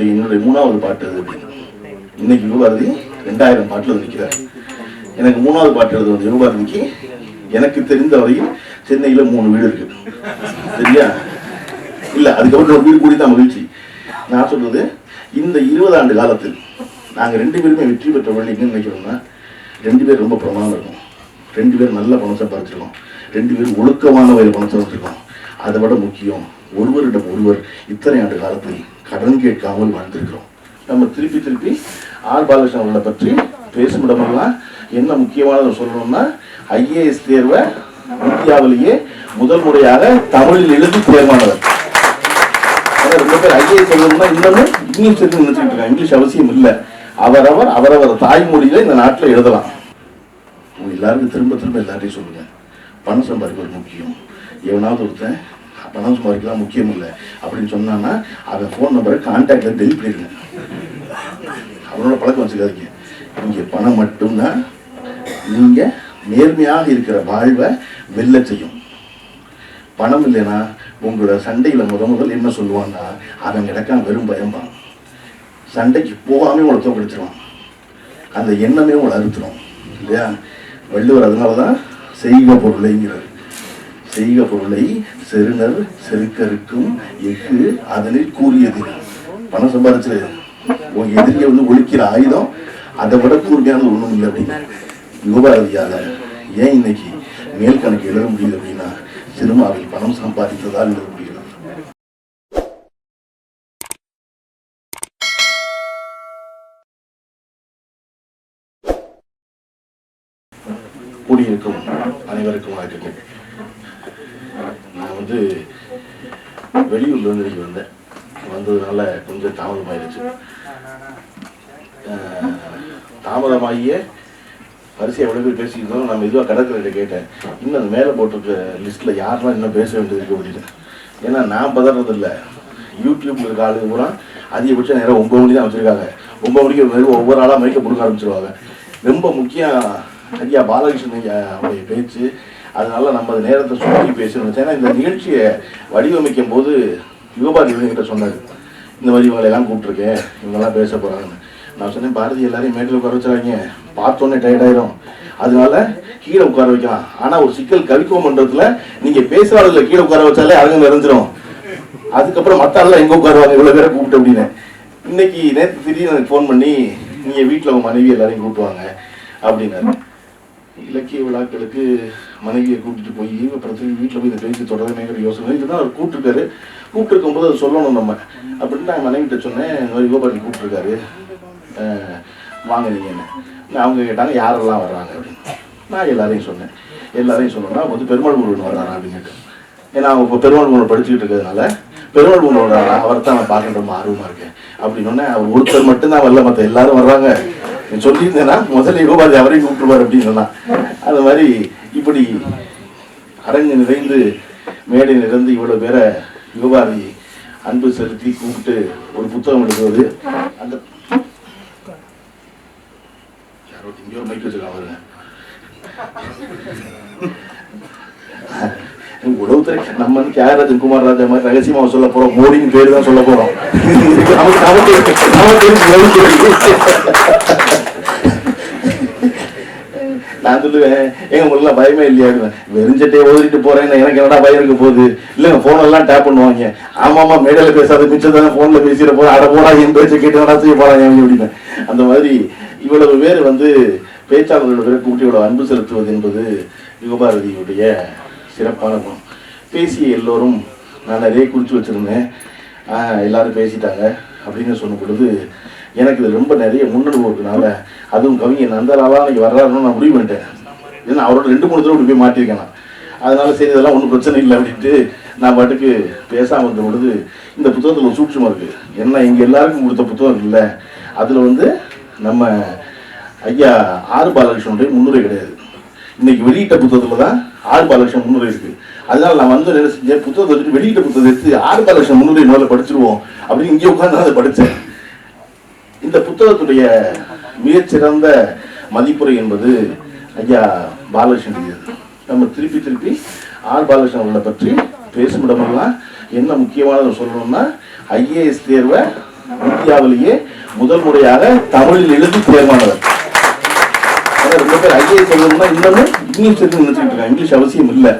அப்படி என்னுடைய மூணாவது பாட்டு அது. இன்னைக்கு யுகபாரதி ரெண்டாயிரம் பாட்டில் நிற்கிறார் எனக்கு மூணாவது பாட்டு எழுது வந்து யுகபாரதிக்கு எனக்கு தெரிந்த வரையில் சென்னையில மூணு வீடு இருக்கு. சரியா? இல்ல அதுக்கப்புறம் ஒரு வீடு கூடி தான் மகிழ்ச்சி. நான் சொல்றது இந்த இருபது ஆண்டு காலத்தில் நாங்க ரெண்டு பேருமே வெற்றி பெற்ற எங்க நினைக்கிறோம்னா ரெண்டு பேர் ரொம்ப பிரமாதம் இருக்கும் ரெண்டு பேர் நல்ல பணம் சம்பாதிச்சிருக்கோம். ரெண்டு பேரும் ஒழுக்கமான வகையில் பணம் சம்பாதிச்சிருக்கோம். அதை விட முக்கியம் ஒருவரிடம் ஒருவர் இத்தனை ஆண்டு காலத்தில் கடன் கேட்காமல் வாழ்ந்திருக்கிறோம். நம்ம திருப்பி திருப்பி ஆர் பாலகிருஷ்ணன் அவர்களை பற்றி பேசும் இடமெல்லாம் என்ன முக்கியமானது சொல்லணும்னா ஐஏஎஸ் தேர்வை இந்தியாவிலேயே முதல் முறையாக தமிழில் எழுதி தேர்வானவர். ரொம்ப பேர் ஐஏஎஸ் சொல்லணும்னா இன்னமும் இங்கிலீஷ் தெரிஞ்சு நினைச்சுட்டு இருக்காங்க. இங்கிலீஷ் அவசியம் இல்லை. அவரவர் அவரவர் தாய்மொழியில இந்த நாட்டில் எழுதலாம். எல்லாருக்கும் திரும்ப திரும்ப எல்லாரையும் சொல்லுங்க. பணம் சம்பாதிக்கிறது முக்கியம். எவனாவது ஒருத்தன் பணம் சம்பாதிக்கலாம் முக்கியம் இல்லை. அப்படின்னு சொன்னான்னா அவன் ஃபோன் நம்பரை கான்டாக்டில் டெலிட் பண்ணிடுங்க. அவனோட பழக்கம் வச்சுக்காதீங்க. இங்கே பணம் மட்டும்தான். நீங்கள் நேர்மையாக இருக்கிற வாழ்வை வெல்ல செய்யும். பணம் இல்லைன்னா உங்களோட சண்டையில் முத முதல் என்ன சொல்லுவான்னா அவன் கிடக்கான் வெறும் பயம்பான். சண்டைக்கு போகாமல் உங்களை தோக்கடிச்சிருவான் அந்த எண்ணமே உங்களை அறுத்துரும். இல்லையா? வள்ளுவர் அதனால தான் செய்வ பொருளைங்கிறார். செய்க பொருளை செருணர் செருக்கருக்கும் எஃகு அதனில் கூறியது. பணம் சம்பாதிச்சு உன் எதிரியை வந்து ஒழிக்கிற ஆயுதம் அதை விட கூர்மையானது ஒண்ணும் இல்லை அப்படின்னா. யுகபாரதியால ஏன் இன்னைக்கு மேல் கணக்கு எழுத முடியுது அப்படின்னா சினிமாவில் பணம் சம்பாதித்ததால் எழுத முடியும் கூடியிருக்கும் அனைவருக்கும் வணக்கங்கள் நான் வந்து வெளியூர்ல இருந்து இன்னைக்கு வந்தேன். வந்ததுனால கொஞ்சம் தாமதமாயிருச்சு. அஹ், தாமதமாகியே வரிசையை எவ்வளோ பேர் பேசியிருந்தோம் நம்ம இதுவாக கடற்கரையில் கேட்டேன். இன்னும் அந்த மேலே போட்டிருக்க லிஸ்ட்டில் யாரெல்லாம் இன்னும் பேச வேண்டியது இருக்க அப்படின்னு. ஏன்னா நான் பதறதில்லை. யூடியூப்ல இருக்க ஆளுங்க பூரா அதிகபட்சம் நேரம் ஒம்பது மணி தான் வச்சுருக்காங்க. ஒம்பது மணிக்கு ஒரு ஒவ்வொரு ஆளாக மைக்க கொடுக்க ஆரம்பிச்சிருவாங்க. ரொம்ப முக்கியம் ஐயா பாலகிருஷ்ணன் ஐயா அவருடைய பேச்சு. அதனால நம்ம அந்த நேரத்தை சுற்றி பேசணும். ஏன்னா இந்த நிகழ்ச்சியை வடிவமைக்கும் போது யுகபாரதி கிட்ட சொன்னார். இந்த மாதிரி இவங்களை எல்லாம் கூப்பிட்டுருக்கேன். இவங்கெல்லாம் பேச போகிறாங்கன்னு நான் சொன்னேன் பாரதி எல்லாரையும் மேட்டில் உட்கார வச்சுறாங்க பார்த்தோன்னே டயர்டாயிரும் அதனால கீழே உட்கார வைக்கலாம். ஆனால் ஒரு சிக்கல் கவிக்கோ மன்றத்துல நீங்கள் பேசுறாளுல கீழே உட்கார வச்சாலே அரங்கம் நிறைஞ்சிரும். அதுக்கப்புறம் மற்ற ஆள்லாம் எங்கே உட்காருவாங்க? இவ்வளோ பேரை கூப்பிட்டு அப்படின்னு. இன்னைக்கு நேற்று திடீர்னு எனக்கு ஃபோன் பண்ணி நீங்கள் வீட்டில் உங்கள் மனைவி எல்லாரையும் கூப்பிட்டுவாங்க அப்படின்னாரு. இலக்கிய விழாக்களுக்கு மனைவியை கூட்டிகிட்டு போய் அப்புறம் வீட்டில் போய் இதை பேசி தொடரமேங்கிற யோசனை. இதுதான் அவர் கூப்பிட்டுருக்காரு. கூப்பிட்டுருக்கும் போது அதை சொல்லணும் நம்ம. அப்படின்னு நான் மனைவிட்ட சொன்னேன் இந்த மாதிரி கூப்பிட்டுருக்காரு. வாங்க நீங்க நான் அவங்க கேட்டாங்க யாரெல்லாம் வர்றாங்க? அப்படின்னு. நான் எல்லாரையும் சொன்னேன். எல்லாரையும் சொன்னோம்னா வந்து பெருமாள் முருகன் வர்றாரா? அப்படின்னு கேட்டேன். ஏன்னா அவங்க இப்போ பெருமாள் முருகன் படிச்சுக்கிட்டு இருக்கிறதுனால பெருமாள் முருகன் வர்றாரா? அவர் தான் நான் பார்க்க ரொம்ப ஆர்வமாக இருக்கேன். அப்படின்னு அவர் ஒருத்தர் மட்டும்தான் வரல மற்ற எல்லாரும் வர்றாங்க. சொல்லியிருந்தேன்னா முதல்ல யுகபாரதி அவரையும் கூப்பிட்டுருவார் அப்படின்னு சொன்னான். அது மாதிரி இப்படி அரங்கு நிறைந்து மேடை நிறைந்து இவ்வளவு பேரை யுகபாரதி அன்பு செலுத்தி கூப்பிட்டு ஒரு புத்தகம் எழுதுவது அந்த யாரோ ஒரு மைக் வச்சிருக்காங்க பாருங்க. உளவுத்துறை நம்ம வந்து தியாகராஜன் குமார் ராஜா மாதிரி ரகசியமாக சொல்ல போகிறோம் மோடின்னு பேர் தான் சொல்ல போகிறோம் நமக்கு நமக்கு நமக்கு நான் சொல்லுவேன் எங்க உங்களுக்கு பயமே இல்லையா வெறிஞ்சட்டே ஓதிட்டு போறேன் எனக்கு என்னடா பயம் இருக்க போகுது? இல்லைங்க போன் எல்லாம் டேப் பண்ணுவாங்க. ஆமாமா மேடையில பேசாத மிச்சம் தானே போன்ல பேசிட போற அட போடா என் பேச்சை கேட்டு வேணா செய்ய போறாங்க அப்படின்னு அந்த மாதிரி இவ்வளவு பேர் வந்து பேச்சாளர்களோட பேரை கூட்டி இவ்வளவு அன்பு செலுத்துவது என்பது யுகபாரதியுடைய சிறப்பான குணம். பேசிய எல்லோரும் நான் நிறைய குறிச்சு வச்சிருந்தேன். எல்லாரும் பேசிட்டாங்க அப்படின்னு சொன்ன பொழுது எனக்கு இது ரொம்ப நிறைய முன்னணி இருக்கனால அதுவும் கவிஞர் நந்தலாவா அன்றைக்கி வர்றாருன்னு நான் முடிவு பண்ணிட்டேன். ஏன்னா அவரோட ரெண்டு மூணு தடவை இப்படி போய் மாட்டியிருக்கேன். நான் அதனால சரி இதெல்லாம் ஒன்றும் பிரச்சனை இல்லை அப்படின்ட்டு நான் பாட்டுக்கு பேசாமல் இருந்த பொழுது இந்த புத்தகத்தில் ஒரு சூட்சமாக இருக்குது என்ன இங்கே எல்லாருக்கும் கொடுத்த புத்தகம் இல்லை அதில் வந்து நம்ம ஐயா ஆர் பாலகிருஷ்ணனுடைய முன்னுரை கிடையாது. இன்னைக்கு வெளியிட்ட புத்தகத்தில் தான் ஆறு பாலகிருஷ்ணன் முன்னுரை இருக்குது அதனால நான் வந்து என்ன செஞ்சேன் புத்தகத்தை வெளியிட்ட புத்தகத்தை எடுத்து ஆறு பாலகிருஷ்ணன் முன்னுரை முதல்ல படிச்சிருவோம் அப்படின்னு இங்கே உட்காந்து அதை படித்தேன் இந்த புத்தகத்துடைய மிகச்சிறந்த மதிப்புரை என்பது ஐயா பாலகிருஷ்ணன் நம்ம திருப்பி திருப்பி ஆர் பாலகிருஷ்ணன் அவர்களை பற்றி பேசும் இடமெல்லாம் என்ன முக்கியமானது சொல்லணும்னா ஐஏஎஸ் தேர்வை இந்தியாவிலேயே முதல் முறையாக தமிழில் எழுதி தேர்வானவர். ரொம்ப பேர் ஐஏஎஸ் எழுதணும்னா இன்னமும் இங்கிலீஷ் எழுதி நினைச்சுட்டு இருக்காங்க. இங்கிலீஷ் அவசியம் இல்லை.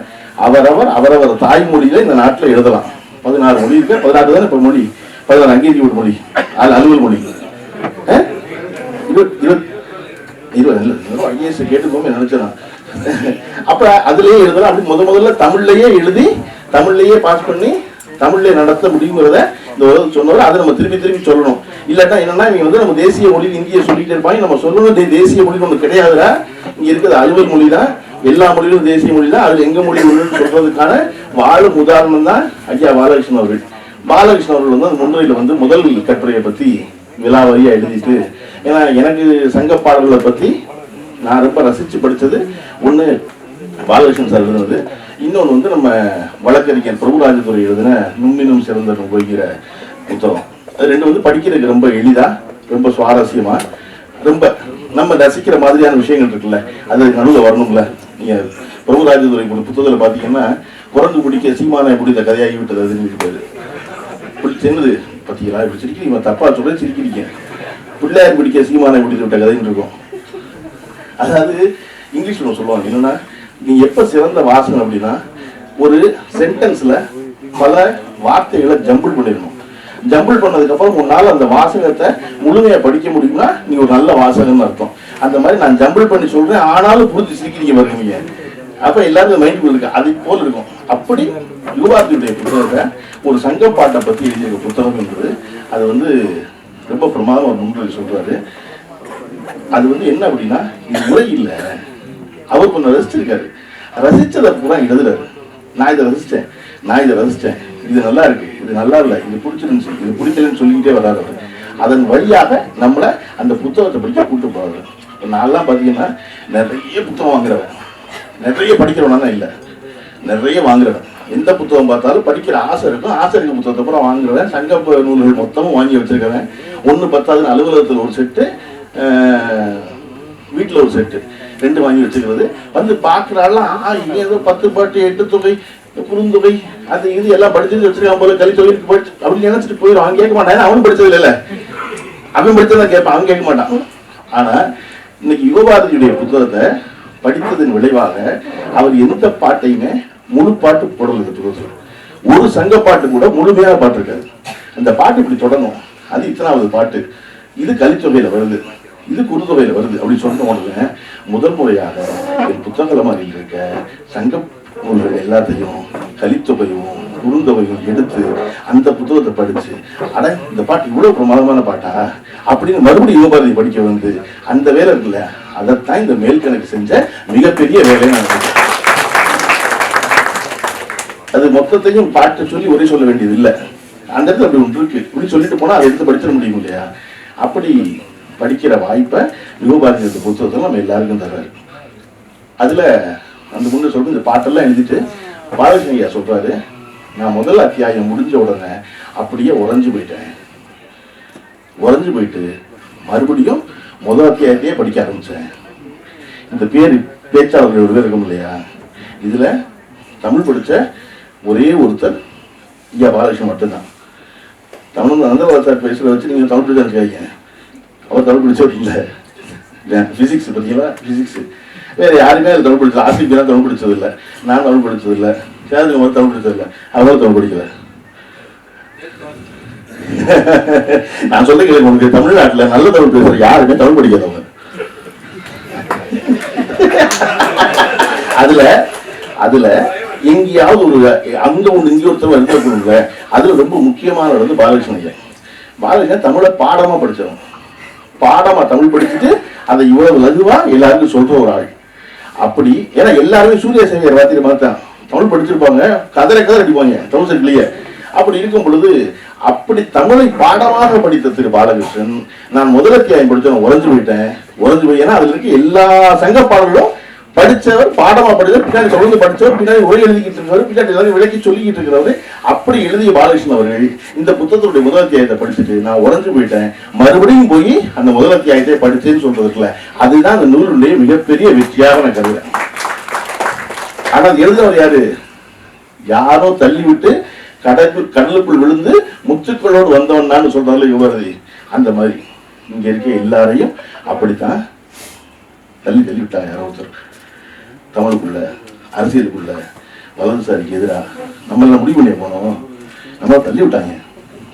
அவரவர் அவரவர் தாய்மொழியில இந்த நாட்டில் எழுதலாம். பதினாறு மொழி இருக்கு பதினாறு தானே இப்போ மொழி? பதினாறு அங்கீகரிக்கப்பட்ட மொழி. அது அலுவல் மொழி. அஹ்? இருபத் இருபத் இருபது இல்லை ஐஏஎஸ் கேட்டுக்கோமே நினைச்சேன். நான். அப்ப அதுலயே எழுதலாம். அப்படி முத முதல்ல தமிழ்லயே எழுதி தமிழ்லயே பாஸ் பண்ணி தமிழ்ல நடத்த முடியுங்கிறத இந்த உலகம் சொன்னவர். அதை நம்ம திரும்பி திரும்பி சொல்லணும். இல்லாட்டா என்னன்னா இவங்க வந்து நம்ம தேசிய மொழி இந்திய சொல்லிட்டே இருப்பாங்க. நம்ம சொல்லணும் தேசிய மொழி ஒன்று கிடையாதுடா. இங்க இருக்கிறது அலுவல் மொழி தான் எல்லா மொழிகளும் தேசிய மொழி தான். அதுல எங்க மொழி ஒண்ணுன்னு சொல்றதுக்கான வாழும் உதாரணம் தான் ஐயா பாலகிருஷ்ணன் அவர்கள். பாலகிருஷ்ணன் அவர்கள் வந்து அந்த முன்னுரையில வந்து முதல் கட்டுரையை பத்தி விலாவரியா எழுதிட்டு ஏன்னா எனக்கு சங்க பாடல்களை பற்றி நான் ரொம்ப ரசித்து படித்தது ஒன்று பாலகிருஷ்ணன் சார் எழுதுனது. இன்னொன்று வந்து நம்ம வழக்கறிஞர் பிரபுராஜதுரை எழுதின நுண்மினும் சிறந்த போகிற புத்தகம் அது ரெண்டு வந்து படிக்கிறதுக்கு ரொம்ப எளிதாக ரொம்ப சுவாரஸ்யமாக ரொம்ப நம்ம ரசிக்கிற மாதிரியான விஷயங்கள் இருக்குல்ல அது நடுவில் வரணும்ல. நீங்கள் பிரபுராஜதுரை புத்தகத்தில் பார்த்தீங்கன்னா குரங்கு பிடிக்க சீமானை பிடித்த கதையாகி விட்டது அதுன்னு இருப்பாரு பார்த்தீங்களா இப்படி சிரிக்கிறீங்க தப்பா சொல்ல சிரிக்கிறீங்க. பிள்ளையார் பிடிக்க சீமானை பிடித்து விட்ட கதைன்னு இருக்கும். அதாவது இங்கிலீஷ்ல ஒண்ணு சொல்லுவாங்க என்னன்னா நீ எப்ப சிறந்த வாசகம் அப்படின்னா ஒரு சென்டென்ஸ்ல பல வார்த்தைகளை ஜம்பிள் பண்ணிடணும். ஜம்பிள் பண்ணதுக்கு அப்புறம் உன்னால அந்த வாசகத்தை முழுமையா படிக்க முடியும்னா நீ ஒரு நல்ல வாசகம்னு அர்த்தம். அந்த மாதிரி நான் ஜம்பிள் பண்ணி சொல்றேன் ஆனாலும் புரிஞ்சு சிரிக்கிறீங்க பாருங்க நீங்க. அப்ப எல்லாருக்கும் மைண்ட் இருக்கு அது போல இருக்கும். அப்படி யுவார்த்தியுடைய புத்தகத்தை ஒரு சங்கப்பாட்டை பத்தி எழுதியிருக்க புத்தகம் என்பது அது வந்து ரொம்ப பிரமாதம் ஒரு முன்னுரை சொல்றாரு. அது வந்து என்ன அப்படின்னா இது முறை இல்லை. அவர் கொஞ்சம் ரசிச்சிருக்காரு. ரசிச்சதை பூரா எழுதுறாரு. நான் இதை ரசிச்சேன். நான் இதை ரசிச்சேன். இது நல்லா இருக்கு. இது நல்லா இல்லை. இது பிடிச்சிருந்துச்சு. இது பிடிக்கலன்னு சொல்லிக்கிட்டே வர்றாரு அதன் வழியாக நம்மளை அந்த புத்தகத்தை படிக்க கூட்டு போறாரு. நான்லாம் பார்த்தீங்கன்னா நிறைய புத்தகம் வாங்குறவன். நிறைய படிக்கிறவனா இல்லை. நிறைய வாங்குறவன். எந்த புத்தகம் பார்த்தாலும் படிக்கிற ஆசை இருக்கும். ஆசை இருக்க புத்தகத்தை பூரா வாங்குறவன் சங்க நூல்கள் மொத்தமும் வாங்கி வச்சிருக்கிறவன் ஒன்று பத்தாதுன்னு அலுவலகத்தில் ஒரு செட்டு வீட்டில் ஒரு செட்டு. ரெண்டு வாங்கி வச்சுக்கிறது வந்து பார்க்குறாலாம் ஆ ஏதோ பத்து பாட்டு எட்டு தொகை குறுந்தொகை அது இது எல்லாம் படிச்சது வச்சிருக்கான் போல கலித்தொகை இருக்கு படிச்சு அப்படின்னு நினைச்சிட்டு போயிடும் அவன் கேட்க மாட்டான். அவனும் படிச்சது இல்லை. அவன் படிச்சதான் கேட்பான். அவன் கேட்க மாட்டான். ஆனால் இன்னைக்கு யுகபாரதியுடைய புத்தகத்தை படித்ததன் விளைவாக அவர் எந்த பாட்டையுமே முழு பாட்டு போடல ஒரு சங்க பாட்டு கூட முழுமையான பாட்டு இருக்காது அந்த பாட்டு இப்படி தொடங்கும் அது இத்தனாவது பாட்டு. இது கலித்தொகையில வருது. இது குறுந்தொகையில வருது. அப்படின்னு சொன்ன உடனே முதல் முறையாக என் புத்தகங்களை மாதிரி இருக்க சங்க நூல்கள் எல்லாத்தையும் கலித்தொகையும் குறுந்தொகையும் எடுத்து அந்த புத்தகத்தை படிச்சு அட இந்த பாட்டு இவ்வளவு பிரமாதமான பாட்டா? அப்படின்னு மறுபடியும் யுவபாரதி படிக்க வந்து அந்த வேலை இருக்குல்ல அதைத்தான் இந்த மேல் கணக்கு செஞ்ச மிகப்பெரிய வேலையை நான் மொத்தத்தையும் பாட்டு சொல்லி ஒரே சொல்ல வேண்டியது இல்லை. அந்த இடத்துல அப்படி ஒன்று இருக்கு. இப்படி சொல்லிட்டு போனா அதை எடுத்து படிச்சிட முடியும் இல்லையா? அப்படி படிக்கிற வாய்ப்பை யுகபாரதியோட அந்த புத்தகத்தை நம்ம எல்லாருக்கும் தர்றாரு அதுல அந்த முன்னே சொல்ற இந்த பாட்டெல்லாம் எழுதிட்டு பாலகிருஷ்ண ஐயா சொல்றாரு நான் முதல் அத்தியாயம் முடிஞ்ச உடனே அப்படியே உறைஞ்சு போயிட்டேன். உறைஞ்சு போயிட்டு மறுபடியும் முதல் அத்தியாயத்தையே படிக்க ஆரம்பிச்சேன். இந்த பேர் பேச்சாளர்கள் ஒரு பேர் இருக்கும் இல்லையா? இதுல தமிழ் படிச்ச ஒரே ஒருத்தர் ஐயா பாலகிருஷ்ணன் மட்டும்தான். தமிழ் நந்தபால சார் பேசுறத வச்சு நீங்க தமிழ் படிச்சா இருக்காங்க அவர் தமிழ் படிச்சவர் இல்லை பிசிக்ஸ் பார்த்தீங்களா பிசிக்ஸ் வேற யாருமே அது தமிழ் பிடிச்சது ஆசிரியர் தான் தமிழ் படிச்சது இல்லை. நான் தமிழ் படிச்சது இல்லை. சேதுகுமார் தமிழ் பிடிச்சது இல்லை. அவரும் தமிழ் படிக்கல. நான் சொல்ல கேள்வி உங்களுக்கு தமிழ்நாட்டில் நல்ல தமிழ் பேசுற யாருமே தமிழ் படிக்காதவங்க அதுல அதுல எங்கேயாவது ஒரு அங்க ஒண்ணு இங்க ஒருத்தர் கொடுங்க. அதுல ரொம்ப முக்கியமானவர் வந்து பாலகிருஷ்ணன் ஐயா பாலகிருஷ்ணன் தமிழை பாடமா படிச்சவன். பாடமா தமிழ் படிச்சுட்டு அதை இவ்வளவு லகுவா எல்லாருக்கும் சொல்ற ஒரு ஆள். அப்படி ஏன்னா எல்லாருமே சூரிய சங்கர் வாத்திரி மாதிரி தமிழ் படிச்சிருப்பாங்க கதரை கதரை அடிப்பாங்க தௌசண்ட்லயே அப்படி இருக்கும் பொழுது அப்படி தமிழை பாடமாக படித்த திரு பாலகிருஷ்ணன் நான் முதல் படித்தவன் உறைஞ்சு போயிட்டேன். உறைஞ்சு போய் ஏன்னா அதுல இருக்க எல்லா சங்க பாடல்களும் படித்தவர் பாடமா படித்தவர் பின்னாடி தொடர்ந்து படித்தவர் பின்னாடி உரை எழுதிக்கிட்டு இருக்கிறவர் பின்னாடி எல்லாரும் விளக்கி சொல்லிக்கிட்டு இருக்கிறவர் அப்படி எழுதிய பாலகிருஷ்ணன் அவர்கள் இந்த புத்தகத்துடைய முதல் அத்தியாயத்தை படிச்சுட்டு நான் உடஞ்சு போயிட்டேன். மறுபடியும் போய் அந்த முதல் அத்தியாயத்தை படிச்சேன்னு சொல்றதுக்குல அதுதான் அந்த நூலுடைய மிகப்பெரிய வெற்றியாக நான் கருதுறேன் ஆனா அது எழுதுறவர் யாரு? யாரோ தள்ளி விட்டு கடலுக்குள் கடலுக்குள் விழுந்து முத்துக்களோடு வந்தவன் சொல்றாரு யுவரதி அந்த மாதிரி. இங்க இருக்க எல்லாரையும் அப்படித்தான் தள்ளி தள்ளி விட்டாங்க யாரோ ஒருத்தர். தமிழுக்குள்ள அரசியலுக்குள்ள வலதுசாரிக்கு எதிராக நம்மள முடிவு பண்ணி போனோம். நம்ம தள்ளி விட்டாங்க.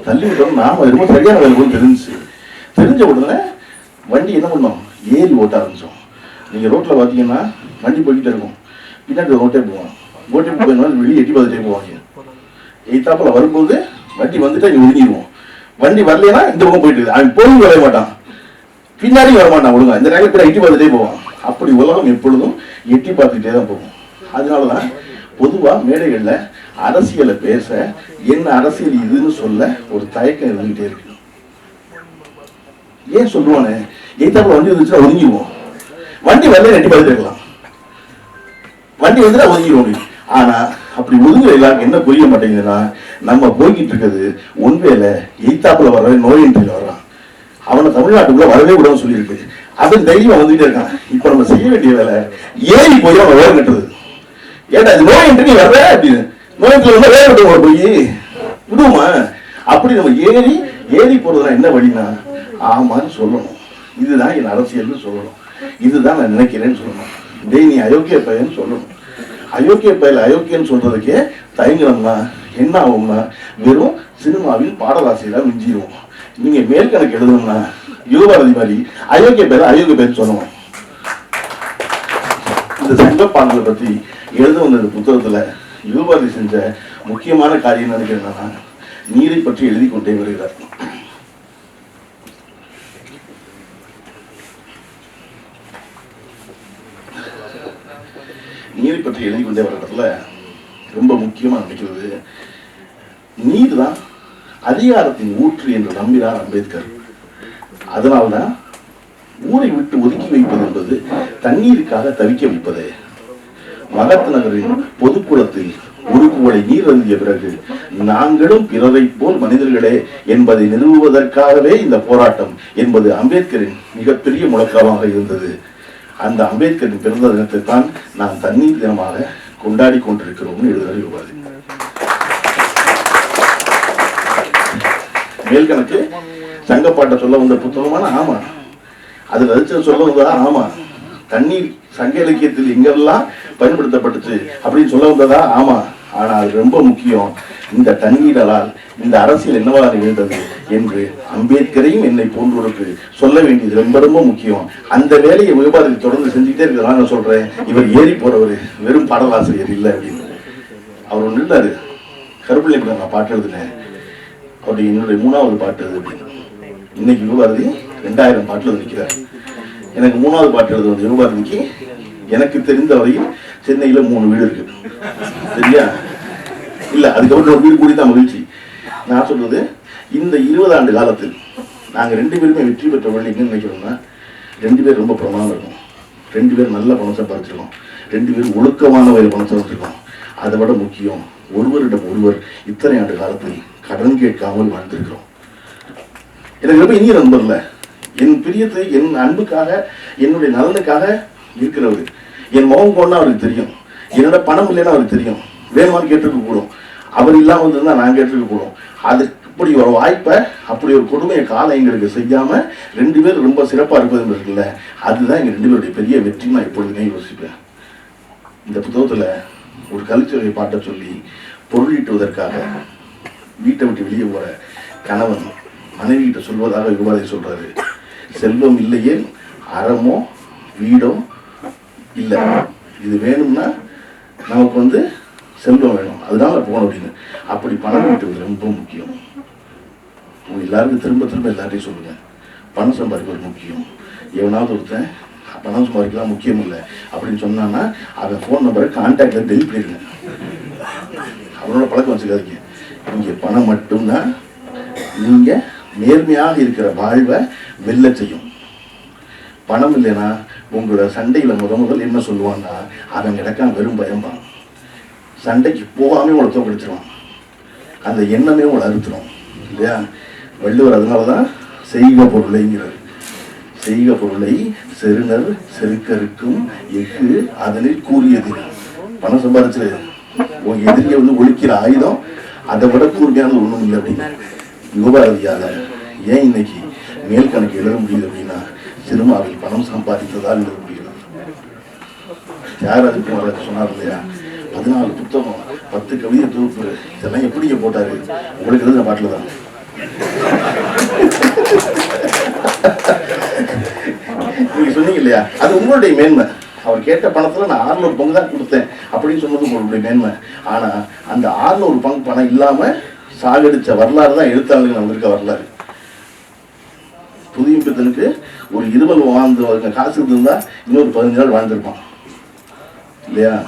தள்ளி விட்டோம். நாம ரொம்ப சரியான வேலை போய் தெரிஞ்சுச்சு. தெரிஞ்ச உடனே வண்டி என்ன பண்ணோம்? ஏறி ஓட்ட ஆரம்பிச்சோம். நீங்க ரோட்ல பாத்தீங்கன்னா வண்டி போய்கிட்டே இருக்கும். பின்னாடி ஓட்டே போவோம். ஓட்டே போயிருந்தாலும் வெளியே எட்டி பார்த்துட்டே போவாங்க. எய்தாப்புல வரும்போது வண்டி வந்துட்டு இங்க ஒதுங்கிடுவோம். வண்டி வரலைன்னா இந்த பக்கம் போயிட்டு அவன் போய் வரைய மாட்டான். பின்னாடி வரமாட்டான் ஒழுங்கா. இந்த நேரத்தில் எட்டி பார்த்துட்டே போவான். அப்படி உலகம் எப்பொழுதும் எட்டி பார்த்துட்டே தான் போகும். அதனால தான் பொதுவா மேடைகளில் அரசியலை பேச என்ன அரசியல் இதுன்னு சொல்ல ஒரு தயக்கம் இருந்துகிட்டே இருக்கு. ஏன் சொல்லுவானே? எய்தாப்புல வண்டி வந்துச்சுன்னா ஒதுங்கிடுவோம் வண்டி வரல எட்டி பார்த்துட்டே இருக்கலாம் வண்டி வந்துட்டா ஒதுங்கிடுவோம் ஆனா அப்படி ஒதுங்குற எல்லாருக்கும் என்ன புரிய மாட்டேங்குதுன்னா நம்ம போய்கிட்டு இருக்கிறது ஒன்வேல எய்தாப்புல நோய் நோயின்றியில் வர்றான். அவனை தமிழ்நாட்டுக்குள்ள வரவே கூடாதுன்னு சொல்லியிருக்கு. அது தெய்வம் வந்துட்டே இருக்கான். இப்ப நம்ம செய்ய வேண்டிய வேலை ஏறி போய் அவன் வேறு கட்டுறது ஏடா இது நோய் என்று நீ வர்ற அப்படின்னு. நோயத்துல வந்து வேறு கட்டுவோம் போய் விடுவோமா? அப்படி நம்ம ஏறி ஏறி போறதுனா என்ன வழினா ஆமான்னு சொல்லணும். இதுதான் என் அரசியல்னு சொல்லணும். இதுதான் நான் நினைக்கிறேன்னு சொல்லணும். டெய் நீ அயோக்கிய பையன் சொல்லணும். அயோக்கிய பயில அயோக்கியன்னு சொல்றதுக்கே தயங்கணும்னா என்ன ஆகும்னா வெறும் சினிமாவில் பாடலாசிரியரா மிஞ்சிடுவோம் நீங்க மேற்கணக்கு எழுதணும்னா யுவபாரதி மாதிரி அயோக்கிய பேர் அயோக்கிய பேர் சொல்லுவோம் இந்த சங்க பாடலை பத்தி எழுத வந்த புத்தகத்துல யுவபாரதி செஞ்ச முக்கியமான காரியம் நினைக்கிறேன் என்னன்னா நீரை பற்றி எழுதி கொண்டே வருகிறார். நீரை பற்றி எழுதி கொண்டே வர இடத்துல ரொம்ப முக்கியமா நினைக்கிறது. நீர் தான் அதிகாரத்தின் ஊற்று என்று நம்பினார் அம்பேத்கர். அதனால்தான் ஊரை விட்டு ஒதுக்கி வைப்பது என்பது தண்ணீருக்காக தவிக்க வைப்பது. மகத் நகரின் பொதுக்குளத்தில் ஒரு குவளை நீர் அருந்திய பிறகு நாங்களும் பிறரை போல் மனிதர்களே என்பதை நிறுவுவதற்காகவே இந்த போராட்டம் என்பது அம்பேத்கரின் மிகப்பெரிய முழக்கமாக இருந்தது. அந்த அம்பேத்கரின் பிறந்த தினத்தை தான் நாம் தண்ணீர் தினமாக கொண்டாடி கொண்டிருக்கிறோம்னு எழுதுகிறார் யுவாதி மேல்கணக்கு சங்கப்பாட்டை சொல்ல வந்த புத்தகமான ஆமா. அது ரசிச்ச சொல்ல வந்ததா? ஆமா. தண்ணீர் சங்க இலக்கியத்தில் எங்கெல்லாம் பயன்படுத்தப்பட்டுச்சு அப்படின்னு சொல்ல வந்ததா? ஆமா. ஆனா அது ரொம்ப முக்கியம் இந்த தண்ணீரால் இந்த அரசியல் என்னவா நிகழ்ந்தது என்று அம்பேத்கரையும் என்னை போன்றோருக்கு சொல்ல வேண்டியது ரொம்ப ரொம்ப முக்கியம். அந்த வேலையை வியாபாரத்தை தொடர்ந்து செஞ்சுட்டே இருக்கிறதா நான் சொல்றேன்? இவர் ஏறி போறவர் வெறும் பாடலாசிரியர் இல்லை அப்படின்னு. அவர் ஒன்று இருந்தாரு. கருப்பிள்ளை நான் பாட்டு எழுதினேன். அவருடைய என்னுடைய மூணாவது பாட்டு அது அப்படின்னு. இன்னைக்கு யுவபாரதி ரெண்டாயிரம் பாட்டில் நிற்கிறார் எனக்கு மூணாவது பாட்டு எழுத வந்து யுவபாரதிக்கு எனக்கு தெரிந்த வரையில் சென்னையில் மூணு வீடு இருக்கு. சரியா? இல்லை அதுக்கப்புறம் ஒரு வீடு கூடி தான் மகிழ்ச்சி. நான் சொல்றது இந்த இருபது ஆண்டு காலத்தில் நாங்கள் ரெண்டு பேருமே வெற்றி பெற்ற வழி எங்க நினைக்கிறோம்னா ரெண்டு பேர் ரொம்ப பிரமாதம் இருக்கும் ரெண்டு பேர் நல்ல பணம் சம்பாதிச்சிருக்கோம். ரெண்டு பேரும் ஒழுக்கமான வகையில் பணம் சம்பாதிச்சிருக்கோம். அதை விட முக்கியம் ஒருவரிடம் ஒருவர் இத்தனை ஆண்டு காலத்தில் கடன் கேட்காமல் வாழ்ந்திருக்கிறோம். எனக்கு ரொம்ப இனிய நண்பர்ல என் பிரியத்தை என் அன்புக்காக என்னுடைய நலனுக்காக இருக்கிறவர். என் முகம் போனா அவருக்கு தெரியும். என்னோட பணம் இல்லைன்னா அவருக்கு தெரியும். வேணுமான்னு கேட்டிருக்க கூடும். அவர் இல்லாம வந்திருந்தா நான் கேட்டிருக்க கூடும். அது இப்படி ஒரு வாய்ப்பை அப்படி ஒரு கொடுமையை காலம் எங்களுக்கு செய்யாம ரெண்டு பேரும் ரொம்ப சிறப்பா இருப்பது இருக்குல்ல அதுதான் எங்க ரெண்டு பேருடைய பெரிய வெற்றி நான் எப்பொழுதுமே யோசிப்பேன். இந்த புத்தகத்துல ஒரு கல்வித்துறை பாட்டை சொல்லி பொருளீட்டுவதற்காக வீட்டை விட்டு வெளியே போற கணவன் மனைவி கிட்ட சொல்வதாக விவாதி சொல்றாரு. செல்வம் இல்லையே அறமோ வீடோ இல்லை. இது வேணும்னா நமக்கு வந்து செல்வம் வேணும். அதனால போகணும் அப்படின்னு. அப்படி பணம் வீட்டுவது ரொம்ப முக்கியம். உங்க எல்லாருக்கும் திரும்ப திரும்ப எல்லார்ட்டையும் சொல்லுங்க. பணம் சம்பாதிக்கிறது முக்கியம். எவனாவது ஒருத்தன் பணம் சம்பாதிக்கலாம் முக்கியம் இல்லை. அப்படின்னு சொன்னான்னா அவன் ஃபோன் நம்பரை கான்டாக்டில் டெலிட் பண்ணிடுங்க. அவனோட பழக்கம் வச்சுக்காதீங்க. இங்கே பணம் மட்டும்தான் நீங்கள் நேர்மையாக இருக்கிற வாழ்வை வெல்ல செய்யும். பணம் இல்லைன்னா உங்களோட சண்டையில முத முதல் என்ன சொல்லுவான்னா அவன் கிடக்கான் வெறும் பயம்பான் சண்டைக்கு போகாமல் உங்களை தோக்கடிச்சிருவான் அந்த எண்ணமே உங்களை அறுத்துடும் இல்லையா? வள்ளுவர் அதனாலதான் செய்க பொருளைங்கிறார். செய்க பொருளை செருணர் செருக்கருக்கும் எஃகு அதனில் கூறியது. பணம் சம்பாதிச்சு உன் எதிரியை வந்து ஒழிக்கிற ஆயுதம் அதை விட கூர்மையானது ஒண்ணும் இல்லை அப்படின்னு. யுகபாரதியால ஏன் இன்னைக்கு மேல் கணக்கு எழுத முடியுது அப்படின்னா சினிமாவில் பணம் சம்பாதித்ததால் எழுத முடிகிறது யார் அதுக்கு சொன்னார் இல்லையா? பதினாலு புத்தகம் பத்து கவிதை தொகுப்பு இதெல்லாம் எப்படிங்க போட்டாரு? உங்களுக்கு எழுதின பாட்டில் தான். நீங்க சொன்னீங்க இல்லையா? அது உங்களுடைய மேன்மை. அவர் கேட்ட பணத்துல நான் ஆறுநூறு பங்கு தான் கொடுத்தேன் அப்படின்னு சொன்னது உங்களுடைய மேன்மை. ஆனா அந்த ஆறுநூறு பங்கு பணம் இல்லாம சாகடித்த வரலாறு தான் எழுத்தாளர்கள் வந்திருக்க வரலாறு. புதிய பித்தனுக்கு ஒரு இருபது வாழ்ந்து காசு இருந்தால் இன்னொரு பதினஞ்சு நாள் வாழ்ந்திருப்பான். இல்லையா?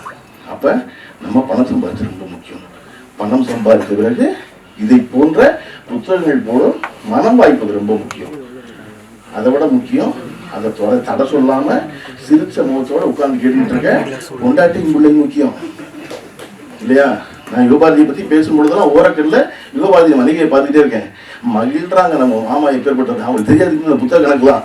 அப்போ நம்ம பணம் சம்பாதிச்சு ரொம்ப முக்கியம். பணம் சம்பாதித்த பிறகு இதை போன்ற புத்தகங்கள் போலும் மனம் வாய்ப்பது ரொம்ப முக்கியம். அதை விட முக்கியம் அதை தொட தடை சொல்லாமல் சிரிச்ச முகத்தோட உட்காந்து கேட்டுட்டு இருக்க கொண்டாட்டியும் பிள்ளைங்க முக்கியம். இல்லையா? நான் யுகபாரதியை பற்றி பேசும்பொழுதெல்லாம் ஓரக்கல்ல யுகபாரதி மனைவியை பார்த்துட்டே இருக்கேன். மகிழ்றாங்க நம்ம மாமா எப்பேற்பட்டது அவங்களுக்கு தெரியாது இந்த புத்தக கணக்குலாம்.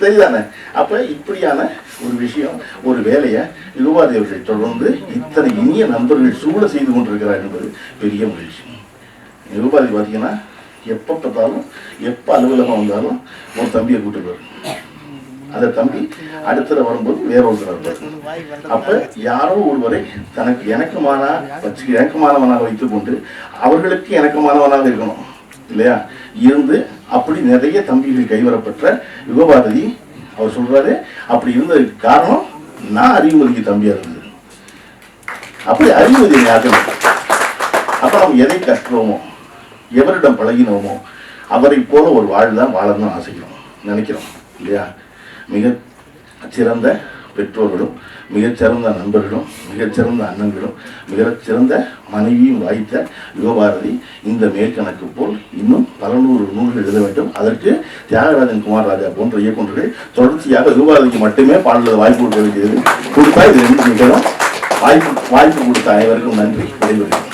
சரிதானே? அப்ப இப்படியான ஒரு விஷயம் ஒரு வேலையை யுகபாரதி அவர்களை தொடர்ந்து இத்தனை இனிய நண்பர்கள் சூழ செய்து கொண்டிருக்கிறார் என்பது பெரிய மகிழ்ச்சி. யுகபாரதி பார்த்தீங்கன்னா எப்போ பார்த்தாலும் எப்போ அலுவலகம் வந்தாலும் ஒரு தம்பியை கூட்டு போயிடும் அந்த தம்பி அடுத்த வரும்போது வேற ஒருத்தர் வருவார். அப்ப யாரோ ஒருவரை தனக்கு எனக்குமான வச்சு எனக்குமானவனாக வைத்துக் கொண்டு அவர்களுக்கு எனக்குமானவனாக இருக்கணும் இல்லையா? இருந்து அப்படி நிறைய தம்பிகள் கைவரப்பெற்ற யுகபாரதி அவர் சொல்றாரு அப்படி இருந்ததுக்கு காரணம் நான் அறிவுமதிக்கு தம்பியா இருந்தது. அப்படி அறிவுமதி ஆக்கணும் அப்ப நம்ம எதை கற்றுவோமோ எவரிடம் பழகினோமோ அவரை போல ஒரு வாழ் தான் வாழணும்னு ஆசைக்கிறோம் நினைக்கிறோம் இல்லையா? மிக சிறந்த பெற்றோர்களும் மிகச்சிறந்த நண்பர்களும் மிகச்சிறந்த அண்ணன்களும் மிகச்சிறந்த மனைவியும் வாய்த்த யுகபாரதி இந்த மேற்கணக்கு போல் இன்னும் பல நூறு நூல்கள் எழுத வேண்டும். அதற்கு தியாகராஜன் குமார் ராஜா போன்ற இயக்குநர்கள் தொடர்ச்சியாக யுகபாரதிக்கு மட்டுமே பாடல வாய்ப்பு கொடுக்க வேண்டியது கொடுத்தா இது நிகழும். வாய்ப்பு வாய்ப்பு கொடுத்த அனைவருக்கும் நன்றி. விடைபெறுகிறேன்